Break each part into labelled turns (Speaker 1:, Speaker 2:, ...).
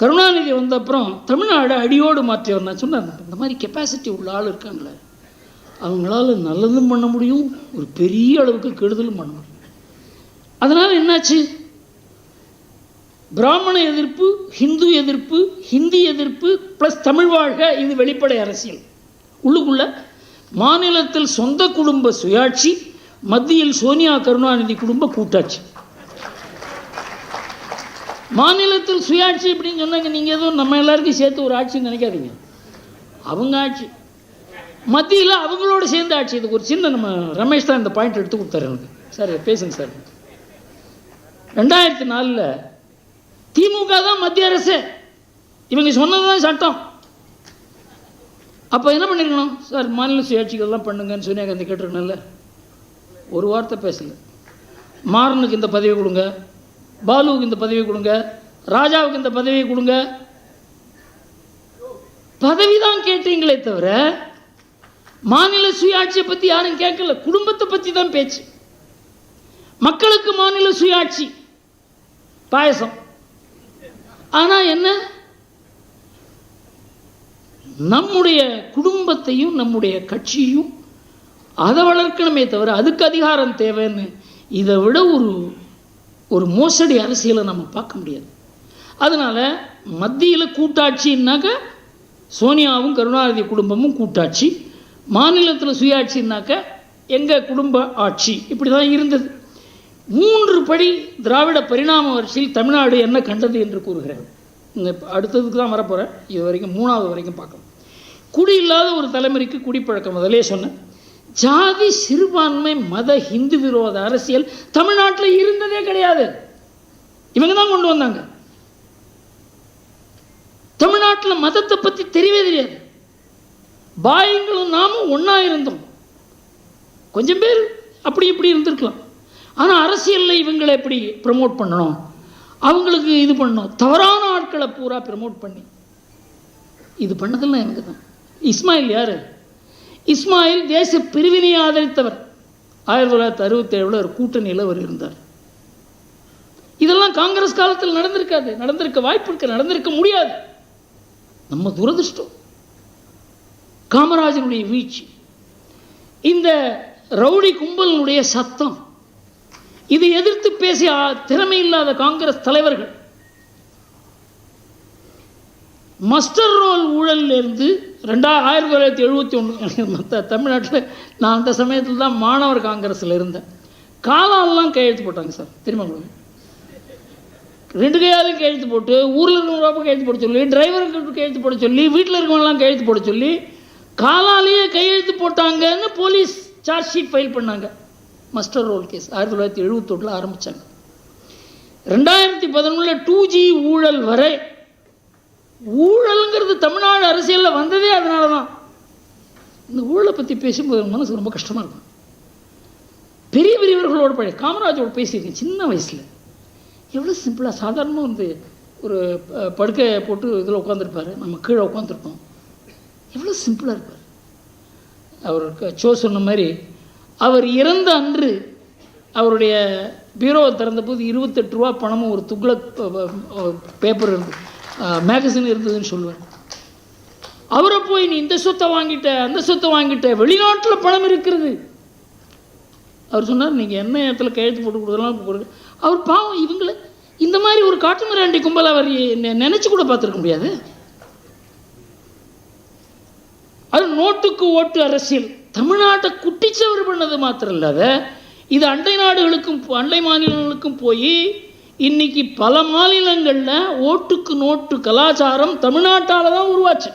Speaker 1: கருணாநிதி வந்த அப்புறம் தமிழ்நாடு அடியோடு மாற்றியவர். நான் சொன்னேன் இந்த மாதிரி கெப்பாசிட்டி உள்ள ஆள் இருக்காங்களே அவங்களால நல்லதும் பண்ண முடியும் ஒரு பெரிய அளவுக்கு கெடுதலும் பண்ண முடியும். அதனால் என்னாச்சு? பிராமண எதிர்ப்பு ஹிந்து எதிர்ப்பு ஹிந்தி எதிர்ப்பு ப்ளஸ் தமிழ் வாழ்க இது வெளிப்படை அரசியல். உள்ளுக்குள்ள மாநிலத்தில் சொந்த குடும்ப சுயாட்சி மத்தியில் சோனியா கருணாநிதி குடும்ப கூட்டாட்சி. மாநிலத்தில் சுயாட்சி அப்படின்னு சொன்னாங்க நீங்கள் எதுவும் நம்ம எல்லாருக்கும் சேர்த்து ஒரு ஆட்சின்னு நினைக்காதீங்க. அவங்க ஆட்சி. மத்தியில் அவங்களோட சேர்ந்த ஆட்சி. இதுக்கு ஒரு சின்ன நம்ம ரமேஷ் தான் இந்த பாயிண்ட் எடுத்து கொடுத்தாரு எனக்கு. சார் பேசுங்க சார். ரெண்டாயிரத்தி நாலில் திமுக தான் மத்திய அரசு. இவங்க சொன்னது தான் சட்டம். அப்போ என்ன பண்ணிருக்கணும்? சார் மாநில சுயாட்சிகள்லாம் பண்ணுங்கன்னு சோனியா காந்தி கேட்டிருக்கணும்ல ஒரு வார்த்தை பேசல. மாறனுக்கு இந்த பதவி கொடுங்க. பாலுவுக்கு இந்த பதவி கொடுங்க ராஜாவுக்கு இந்த பதவியை கொடுங்க. பதவி தான் கேட்டீங்களே தவிர மாநில சுயாட்சியை பற்றி யாரும் கேட்கல. குடும்பத்தை பற்றி தான் பேச்சு. மக்களுக்கு மாநில சுயாட்சி பாயசம். ஆனால் என்ன? நம்முடைய குடும்பத்தையும் நம்முடைய கட்சியும் அதை வளர்க்கணுமே தவிர அதுக்கு அதிகாரம் தேவைன்னு இதை விட ஒரு ஒரு மோசடி அரசியலை நம்ம பார்க்க முடியாது. அதனால் மத்தியில் கூட்டாட்சின்னாக்க சோனியாவும் கருணாநிதி குடும்பமும் கூட்டாட்சி. மாநிலத்தில் சுயாட்சின்னாக்க எங்கள் குடும்ப ஆட்சி இப்படி தான் இருந்தது. மூன்று படி திராவிட பரிணாம வரிசையில் தமிழ்நாடு என்ன கண்டது என்று கூறுகிறேன் இந்த அடுத்ததுக்கு தான் வரப்போகிறேன் இது வரைக்கும் மூணாவது வரைக்கும் பார்க்கலாம். குடி இல்லாத ஒரு தலைமுறைக்கு குடிப்பழக்கம் முதலே சொன்னேன். ஜாதி சிறுபான்மை மத ஹிந்து விரோத அரசியல் தமிழ்நாட்டில் இருந்ததே கிடையாது. இவங்க தான் கொண்டு வந்தாங்க. தமிழ்நாட்டில் மதத்தை பற்றி தெரியவே தெரியாது. பாயங்களும் நாமும் ஒன்றா இருந்தோம். கொஞ்சம் பேர் அப்படி இப்படி இருந்திருக்கலாம். ஆனால் அரசியலில் இவங்களை எப்படி ப்ரமோட் பண்ணணும்? அவங்களுக்கு இது பண்ணணும். தவறான ஆட்களை பூரா ப்ரமோட் பண்ணி. இது பண்ணதெல்லாம் எனக்கு தான். இஸ்மாயில் யார்? இஸ்மாயில் தேச பிரிவினை ஆதரித்தவர். ஆயிரத்தி தொள்ளாயிரத்தி அறுபத்தி ஏழில் ஒரு கூட்டணியில் அவர் இருந்தார். இதெல்லாம் காங்கிரஸ் காலத்தில் நடந்திருக்காது. நடந்திருக்க வாய்ப்பு இருக்க. நடந்திருக்க முடியாது. நம்ம துரதிருஷ்டம். காமராஜனுடைய வீழ்ச்சி. இந்த ரவுடி கும்பலினுடைய சத்தம். இதை எதிர்த்து பேசிய திறமை இல்லாத காங்கிரஸ் தலைவர்கள் மஸ்டர் ரோல் ஊழல்ல இருந்து ரெண்டா ஆயிரத்தி தொள்ளாயிரத்தி எழுபத்தி ஒன்று மற்ற தமிழ்நாட்டில் நான் அந்த சமயத்தில் தான் மாணவர் காங்கிரஸில் இருந்தேன். காலாலெலாம் கையெழுத்து போட்டாங்க சார் திரும்ப ரெண்டு கையாலையும் கையெழுத்து போட்டு ஊரில் இருக்கிறவங்க கையெழுத்து போட சொல்லி டிரைவருக்கு கையெழுத்து போட சொல்லி வீட்டில் இருக்கவங்கலாம் கையெழுத்து போட சொல்லி காலாலேயே கையெழுத்து போட்டாங்கன்னு போலீஸ் சார்ஜ் ஷீட் ஃபைல் பண்ணாங்க. மஸ்டர் ரோல் கேஸ் ஆயிரத்தி தொள்ளாயிரத்தி எழுபத்தொட்டில் ஆரம்பித்தாங்க ரெண்டாயிரத்தி பதினொன்றில் டூ ஜி ஊழல் வரை ஊழலுங்கிறது தமிழ்நாடு அரசியலில் வந்ததே அதனால தான் இந்த ஊழலை பற்றி பேசும்போது மனசு ரொம்ப கஷ்டமாக இருக்கும் பெரிய பெரியவர்களோட பழைய காமராஜோட பேசியிருக்கேன் சின்ன வயசில். எவ்வளோ சிம்பிளாக சாதாரணமாக வந்து ஒரு படுக்கையை போட்டு இதில் உட்காந்துருப்பாரு நம்ம கீழே உட்காந்துருப்போம் எவ்வளோ சிம்பிளாக இருப்பார். அவர் சோ சொன்ன மாதிரி அவர் இறந்த அன்று அவருடைய பீரோவை திறந்தபோது இருபத்தெட்டு ரூபா பணமும் ஒரு துக்ளக் பேப்பர் இருந்தது. மேகசின் இருந்ததுன்னு சொல்லுவேன். அவரை போய் நீ இந்த சொத்தை வாங்கிட்ட அந்த சொத்தை வாங்கிட்ட வெளிநாட்டில் பணம் இருக்கிறது. அவர் சொன்னார் நீங்கள் என்ன இடத்துல கையெழுத்து போட்டு கொடுக்கலாம் கொடுங்க. அவர் பாவம் இவங்களை இந்த மாதிரி ஒரு காட்டு மிராண்டி கும்பல் அவர் நினச்சி நினைச்சு கூட பார்த்துருக்க முடியாது. அது நோட்டுக்கு ஓட்டு அரசியல். தமிழ்நாட்டை குட்டிச்சவர் பண்ணது மாத்திரம் இல்லாத இது அண்டை நாடுகளுக்கும் போ- அண்டை மாநிலங்களுக்கும் போய் இன்னைக்கு பல மாநிலங்களில் ஓட்டுக்கு நோட்டு கலாச்சாரம் தமிழ்நாட்டால தான் உருவாச்சு.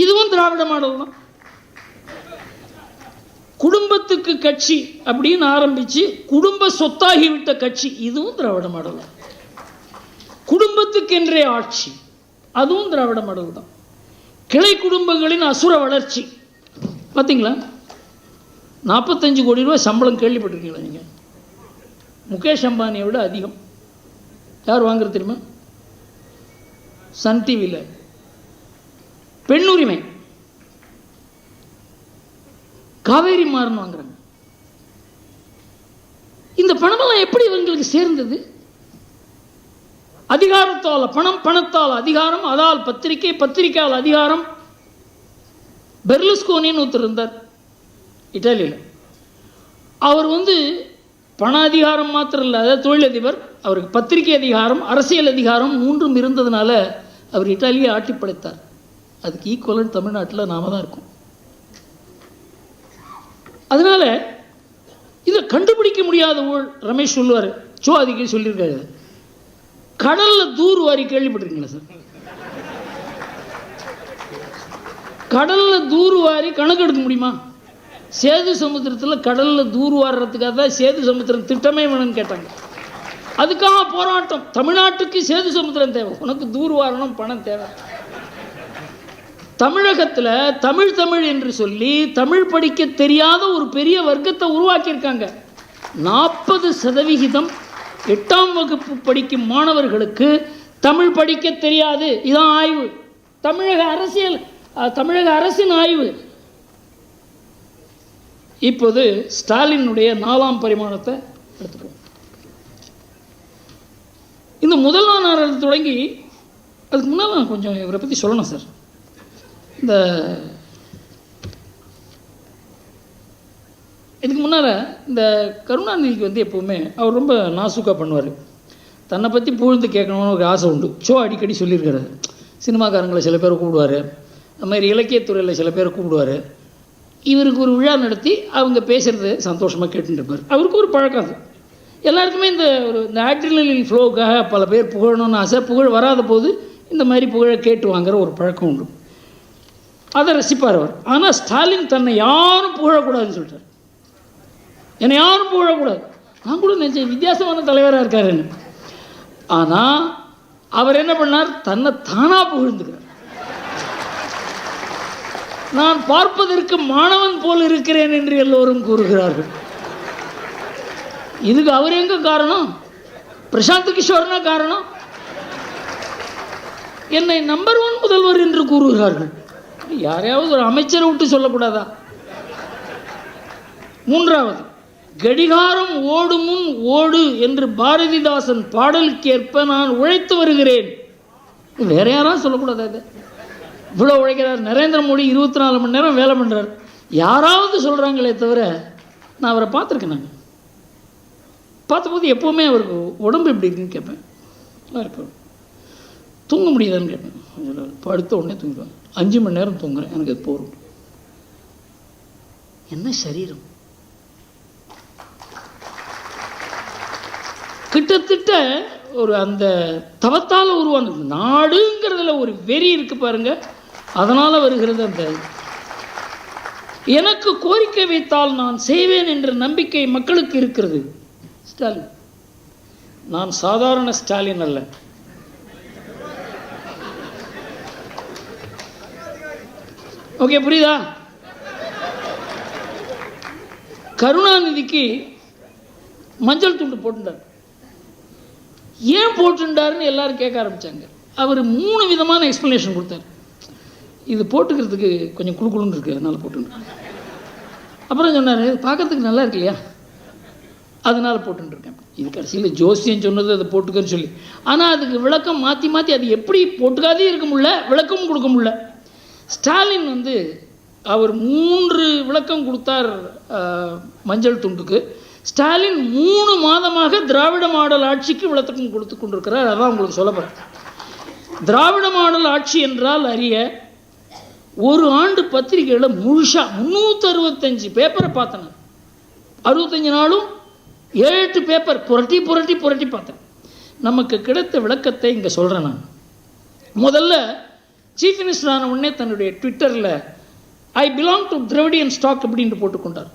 Speaker 1: இதுவும் திராவிட மாடல் தான். குடும்பத்துக்கு கட்சி அப்படின்னு ஆரம்பிச்சு குடும்ப சொத்தாகிவிட்ட கட்சி இதுவும் திராவிட மாடல் தான். குடும்பத்துக்கென்றே ஆட்சி அதுவும் திராவிட மாடல் தான். கிளை குடும்பங்களின் அசுர வளர்ச்சி. பார்த்தீங்களா நாற்பத்தஞ்சு கோடி ரூபாய் சம்பளம் கேள்விப்பட்டிருக்கீங்களா நீங்கள் முகேஷ் அம்பானியை விட அதிகம். யார் வாங்குறது தெரியுமா? சன் டிவியில் பெண்ணுரிமை. காவேரி மாறன் வாங்குறாங்க. இந்த பணமெல்லாம் எப்படி இவங்களுக்கு சேர்ந்தது? அதிகாரத்தால் பணம் பணத்தால் அதிகாரம் அதால் பத்திரிகை பத்திரிகையால் அதிகாரம். பெர்லுஸ்கோனின்னு ஒருத்தர் இருந்தார். இட்டாலியில். அவர் வந்து பண அதிகாரம் மாத்திரம் இல்லை அதாவது தொழிலதிபர் அவருக்கு பத்திரிகை அதிகாரம் அரசியல் அதிகாரம் மூன்றும் இருந்ததுனால அவர் இட்டாலியை ஆட்டி படைத்தார். அதுக்கு ஈக்குவலன் தமிழ்நாட்டில் நாம தான் இருக்கோம். அதனால இதை கண்டுபிடிக்க முடியாத ஊழ் ரமேஷ் சொல்லுவார். சோ அதுக்கு சொல்லியிருக்காரு. கடல்ல தூர் வாரி கேள்விப்பட்டிருக்கீங்களா சார்? கடல்ல தூர் வாரி கணக்கு எடுக்க முடியுமா? சேது சமுத்திரத்தில் கடலில் தூர் வாடுறதுக்காக தான் சேது சமுத்திரம் திட்டமே வேணும்னு கேட்டாங்க. அதுக்காக போராட்டம். தமிழ்நாட்டுக்கு சேது சமுத்திரம் தேவை. உனக்கு தூர் வாரணும் பணம் தேவை. தமிழகத்தில் தமிழ் தமிழ் என்று சொல்லி தமிழ் படிக்க தெரியாத ஒரு பெரிய வர்க்கத்தை உருவாக்கியிருக்காங்க. நாற்பது சதவிகிதம் எட்டாம் வகுப்பு படிக்கும் மாணவர்களுக்கு தமிழ் படிக்க தெரியாது. இதான் ஆய்வு. தமிழக அரசியல் தமிழக அரசின் ஆய்வு. இப்போது ஸ்டாலினுடைய நாலாம் பரிமாணத்தை எடுத்துப்போம் இந்த முதலாம் நாள் தொடங்கி அதுக்கு முன்னால் நான் கொஞ்சம் இவரை பற்றி சொல்லணும் சார். இந்த இதுக்கு முன்னால் இந்த கருணாநிதிக்கு வந்து எப்போவுமே அவர் ரொம்ப நாசுக்காக பண்ணுவார். தன்னை பற்றி புகழ்ந்து கேட்கணும்னு ஒரு ஆசை உண்டு. ஷோ அடிக்கடி சொல்லியிருக்காரு சினிமாக்காரங்களை சில பேர் கூப்பிடுவார். அது மாதிரி இலக்கியத்துறையில் சில பேர் கூப்பிடுவார். இவருக்கு ஒரு விழா நடத்தி அவங்க பேசுகிறது சந்தோஷமாக கேட்டுட்டு இருப்பார். அவருக்கு ஒரு பழக்கம் அது. எல்லாருக்குமே இந்த ஒரு இந்த ஆட்ரினலின் ஃப்ளோக்காக பல பேர் புகழணும்னு ஆசை. புகழ் வராத போது இந்த மாதிரி புகழை கேட்டு வாங்குற ஒரு பழக்கம் உண்டு. அதை ரசிப்பார் அவர். ஆனால் ஸ்டாலின் தன்னை யாரும் புகழக்கூடாதுன்னு சொல்லிட்டார். என்னை யாரும் புகழக்கூடாது. நான் கூட நினச்சேன் வித்தியாசமான தலைவராக இருக்காருன்னு. ஆனால் அவர் என்ன பண்ணார்? தன்னை தானாக புகழ்ந்துக்கிறார். நான் பார்ப்பதற்கு மாணவன் போல் இருக்கிறேன் என்று எல்லோரும் கூறுகிறார்கள். இதுக்கு அவர் எங்க காரணம்? பிரசாந்த் கிஷோர்னா காரணம்? என்னை நம்பர் ஒன் முதல்வர் என்று கூறுகிறார்கள். யாரையாவது ஒரு அமைச்சரை விட்டு சொல்லக்கூடாதா? மூன்றாவது கடிகாரம் ஓடும் முன் ஓடு என்று பாரதிதாசன் பாடலுக்கேற்ப நான் உழைத்து வருகிறேன். வேற யாரும் சொல்லக்கூடாதா இது? இவ்வளோ உழைக்கிறார். நரேந்திர மோடி இருபத்தி நாலு மணி நேரம் வேலை பண்ணுறார் யாராவது சொல்கிறாங்களே தவிர நான் அவரை பார்த்துருக்கேன் நாங்கள் பார்த்தபோது எப்போவுமே அவருக்கு உடம்பு எப்படி இருக்குன்னு கேட்பேன். நல்லா இருப்பார். தூங்க முடியுதான்னு கேட்பேன். படுத்த உடனே தூங்கிடுவேன். அஞ்சு மணி நேரம் தூங்குறேன். எனக்கு அது போகும் என்ன சரீரம்? கிட்டத்தட்ட ஒரு அந்த தவத்தால் உருவானது. நாடுங்கிறதுல ஒரு வெறி இருக்கு பாருங்க. அதனால வருகிறது அந்த எனக்கு கோரிக்கை வைத்தால் நான் செய்வேன் என்ற நம்பிக்கை மக்களுக்கு இருக்கிறது. ஸ்டாலின். நான் சாதாரண ஸ்டாலின் அல்ல. ஓகே புரியுதா? கருணாநிதிக்கு மஞ்சள் துண்டு போட்டுட்டார் ஏன் போட்டுட்டாருன்னு எல்லாரும் கேட்க ஆரம்பிச்சாங்க. அவர் மூணு விதமான எக்ஸ்ப்ளனேஷன் கொடுத்தார். இது போட்டுக்கிறதுக்கு கொஞ்சம் குழுக்குழுன்னு இருக்கு அதனால் போட்டுருக்கேன் அப்புறம் சொன்னார் பார்க்கறதுக்கு நல்லா இருக்கு இல்லையா? அதனால் போட்டுருக்கேன் இது கடைசியில் ஜோசியம் சொன்னது அதை போட்டுக்கன்னு சொல்லி. ஆனால் அதுக்கு விளக்கம் மாற்றி மாற்றி அது எப்படி போட்டுக்காதே இருக்க முடியல விளக்கமும் கொடுக்க முடியல. ஸ்டாலின் வந்து அவர் மூன்று விளக்கம் கொடுத்தார் மஞ்சள் துண்டுக்கு. ஸ்டாலின் மூணு மாதமாக திராவிட மாடல் ஆட்சிக்கு விளக்கம் கொடுத்து கொண்டிருக்கிறார் அதான் உங்களுக்கு சொல்லப்படுறேன் திராவிட மாடல் ஆட்சி என்றால் அறிய ஒரு ஆண்டு பத்திரிகையில் முழுசாக முந்நூற்றி அறுபத்தஞ்சு பேப்பரை பார்த்தேன் அறுபத்தஞ்சு நாளும் ஏழு எட்டு பேப்பர் புரட்டி புரட்டி புரட்டி பார்த்தேன். நமக்கு கிடைத்த விளக்கத்தை இங்கே சொல்கிறேன் நான். முதல்ல சீஃப் மினிஸ்டர் ஆன உடனே தன்னுடைய ட்விட்டரில் I belong to Dravidian stock அப்படின்ட்டு போட்டுக்கொண்டார்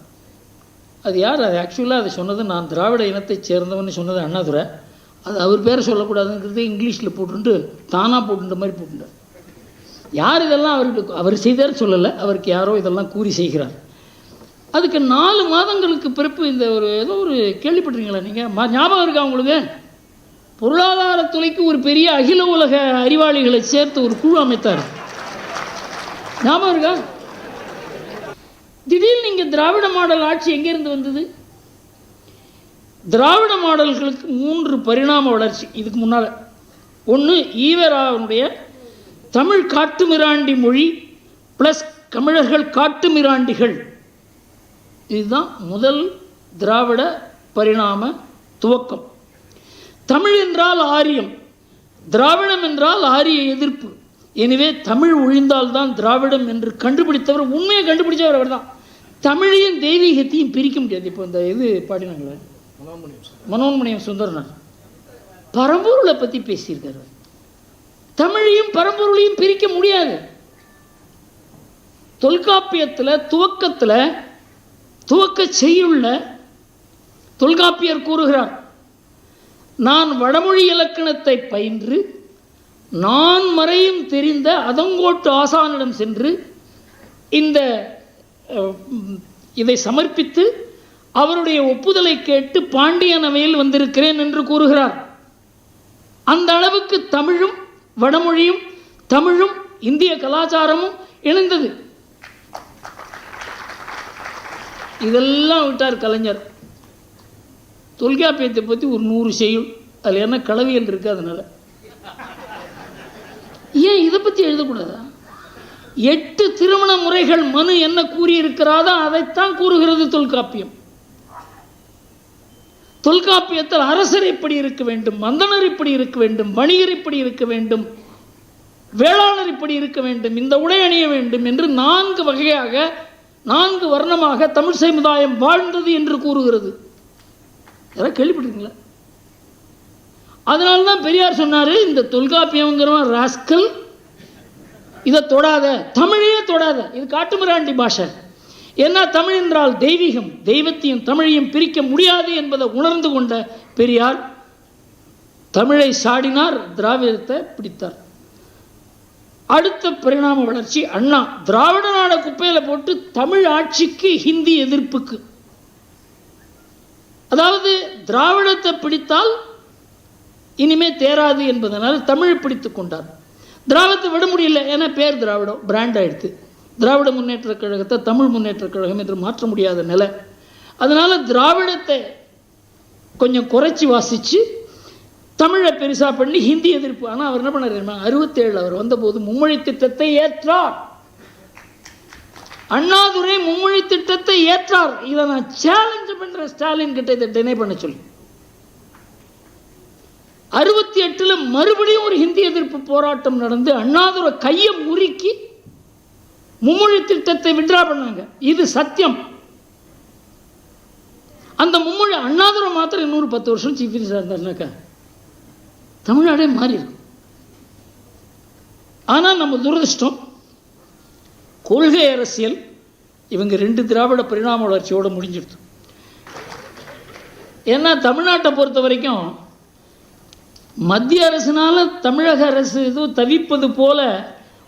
Speaker 1: அது யார்? அது ஆக்சுவலாக அதை சொன்னது நான் திராவிட இனத்தைச் சேர்ந்தவன் சொன்னது அண்ணாதுரை. அது அவர் பேரை சொல்லக்கூடாதுங்கிறது இங்கிலீஷில் போட்டுட்டு தானாக போட்டுட்ட மாதிரி போட்டுட்டார் யார் இதெல்லாம் அவருக்கு அவர் செய்தார் சொல்லலை அவருக்கு யாரோ இதெல்லாம் கூறி செய்கிறார். அதுக்கு நாலு மாதங்களுக்கு பிறப்பு இந்த ஒரு ஏதோ ஒரு கேள்விப்பட்டிருக்கீங்களா நீங்கள் ஞாபகம் இருக்கா உங்களுக்கு? பொருளாதாரத்துறைக்கு ஒரு பெரிய அகில உலக அறிவாளிகளை சேர்த்து ஒரு குழு அமைத்தார். ஞாபகம் இருக்கா? திடீர்னு இங்கே திராவிட மாடல் ஆட்சி எங்கேருந்து வந்தது? திராவிட மாடல்களுக்கு மூன்று பரிணாம வளர்ச்சி இதுக்கு முன்னால். ஒன்று ஈவராவனுடைய தமிழ் காட்டுமிராண்டி மொழி ப்ளஸ் தமிழர்கள் காட்டுமிராண்டிகள். இதுதான் முதல் திராவிட பரிணாம துவக்கம். தமிழ் என்றால் ஆரியம் திராவிடம் என்றால் ஆரிய எதிர்ப்பு. எனவே தமிழ் ஒழிந்தால்தான் திராவிடம் என்று கண்டுபிடித்தவர் உண்மையை கண்டுபிடிச்சவர் அவர் தான் தமிழையும் தெய்வீகத்தையும் பிரிக்க முடியாது. இப்போ இந்த இது பாடினாங்களே மனோன்மணியம் சுந்தரனார். பரம்பொருளை பற்றி பேசியிருக்காரு தமிழையும் பரம்பொருளையும் பிரிக்க முடியாது. தொல்காப்பியத்தில் துவக்கத்தில் துவக்க செய்யுள்ள தொல்காப்பியர் கூறுகிறார் நான் வடமொழி இலக்கணத்தை பயின்று நான் மறையும் தெரிந்த அதங்கோட்டு ஆசானிடம் சென்று இந்த இதை சமர்ப்பித்து அவருடைய ஒப்புதலை கேட்டு பாண்டியனவையில் வந்திருக்கிறேன் என்று கூறுகிறார். அந்த அளவுக்கு தமிழும் வடமொழியும் தமிழும் இந்திய கலாச்சாரமும் இணைந்தது. இதெல்லாம் விட்டார் கலைஞர். தொல்காப்பியத்தை பற்றி ஒரு நூறு செய்யுள். அதில் என்ன கலவியல் இருக்கு அதனால. ஏன் இதை பற்றி எழுதக்கூடாதா? எட்டு திருமண முறைகள் மனு என்ன கூறியிருக்கிறாதோ அதைத்தான் கூறுகிறது தொல்காப்பியம். தொல்காப்பியத்தில் அரசர் இப்படி இருக்க வேண்டும் மந்தனர் இப்படி இருக்க வேண்டும் வணிகர் இப்படி இருக்க வேண்டும் வேளாளர் இப்படி இருக்க வேண்டும் இந்த உடை அணிய வேண்டும் என்று நான்கு வகையாக நான்கு வர்ணமாக தமிழ் சமுதாயம் வாழ்ந்தது என்று கூறுகிறது. யாராவது கேள்விப்பட்டிருக்கீங்களா? அதனால தான் பெரியார் சொன்னார் இந்த தொல்காப்பியங்கிறவன் ராஸ்கல் இதை தொடாத தமிழையே தொடாத இது காட்டுமிராண்டி பாஷை. ஏன்னா தமிழ் என்றால் தெய்வீகம்? தெய்வத்தையும் தமிழையும் பிரிக்க முடியாது என்பதை உணர்ந்து கொண்ட பெரியார் தமிழை சாடினார் திராவிடத்தை பிடித்தார். அடுத்த பரிணாம வளர்ச்சி அண்ணா திராவிட நாட குப்பையில் போட்டு தமிழ் ஆட்சிக்கு ஹிந்தி எதிர்ப்புக்கு. அதாவது திராவிடத்தை பிடித்தால் இனிமே தேராது என்பதனால் தமிழ் பிடித்து கொண்டார். திராவிடத்தை விட முடியல ஏன்னா பேர் திராவிடம் பிராண்ட் ஆயிடுத்து. திராவிட முன்னேற்றக் கழகத்தை தமிழ் முன்னேற்றக் கழகம் என்று மாற்ற முடியாத நிலை. அதனால திராவிடத்தை கொஞ்சம் குறைச்சி வாசிச்சு தமிழை பெருசா பண்ணி ஹிந்தி எதிர்ப்பு. ஆனால் அவர் என்ன பண்ணார் அறுபத்தேழு அவர் வந்தபோது மும்மொழி திட்டத்தை ஏற்றார். அண்ணாதுரை மும்மொழி திட்டத்தை ஏற்றார். இதை நான் சேலஞ்ச் பண்றேன். ஸ்டாலின் கிட்ட இதை டினை பண்ண சொல்லி. அறுபத்தி எட்டுல மறுபடியும் ஒரு ஹிந்தி எதிர்ப்பு போராட்டம் நடந்து அண்ணாதுரை கையை முறுக்கி மும்மொழி திட்டத்தை விட்ரா பண்ணாங்க. இது சத்தியம். அந்த மும்மொழி அண்ணாதுரம் மாத்திரம் இன்னொரு பத்து வருஷம் சீஃப் மினிஸ்டர் இருந்தாருனாக்கா தமிழ்நாடே மாறி இருக்கும் ஆனால் நம்ம துரதிர்ஷ்டம் கொள்கை அரசியல் இவங்க ரெண்டு திராவிட பரிணாம வளர்ச்சியோட முடிஞ்சிடுது. ஏன்னா தமிழ்நாட்டை பொறுத்த வரைக்கும் மத்திய அரசினால் தமிழக அரசு ஏதோ தவிப்பது போல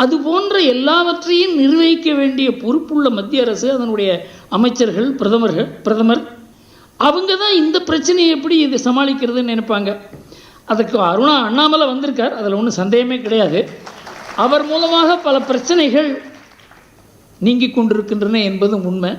Speaker 1: அது போன்ற எல்லாவற்றையும் நிர்வகிக்க வேண்டிய பொறுப்புள்ள மத்திய அரசு அதனுடைய அமைச்சர்கள் பிரதமர்கள் பிரதமர் அவங்க தான் இந்த பிரச்சனையை எப்படி இது சமாளிக்கிறதுன்னு நினைப்பாங்க. அதுக்கு அருணா அண்ணாமலை வந்திருக்கார் அதில் ஒன்றும் சந்தேகமே கிடையாது. அவர் மூலமாக பல பிரச்சனைகள் நீங்கி கொண்டிருக்கின்றன என்பதும் உண்மை.